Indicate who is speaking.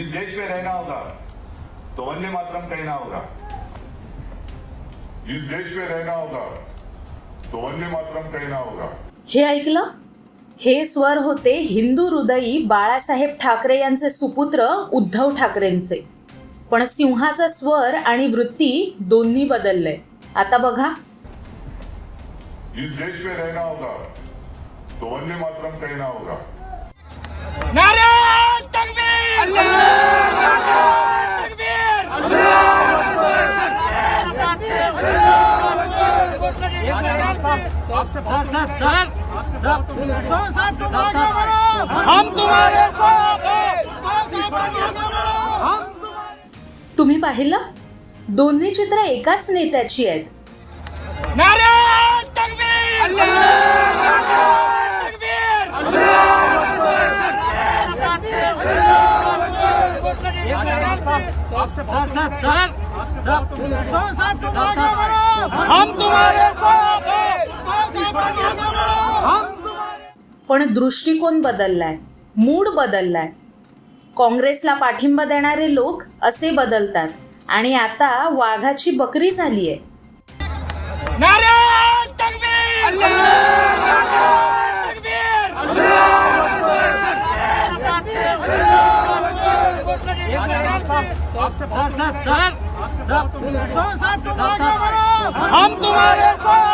Speaker 1: इस देश में रहना होगा तो वंदे मातरम कहना होगा इस देश में रहना होगा तो वंदे मातरम कहना होगा
Speaker 2: हे ऐकलं? हे स्वर होते हिंदू हृदयी बाळासाहेब ठाकरे यांचे सुपुत्र उद्धव ठाकरेंचे. पण सिंहाचा स्वर आणि वृत्ती दोन्ही बदलले आता बघा.
Speaker 1: इस देश में रहना होगा तो मातरम कहना होगा
Speaker 3: नारे तकबीर हम तुम्हारे साथ हैं हम
Speaker 2: तुम्ही पाहिलं? दोन्ही चित्र एकाच नेत्याची आहेत.
Speaker 3: नारे तकबीर तकबीर हम तुम्हारे साथ हैं हम
Speaker 2: पण दृष्टिकोन बदललाय मूड बदललाय काँग्रेसला पाठिंबा देणारे लोक असे बदलतात आणि आता वाघाची बकरी
Speaker 3: तकबीर तकबीर हम तुम्हारे साथ हैं हम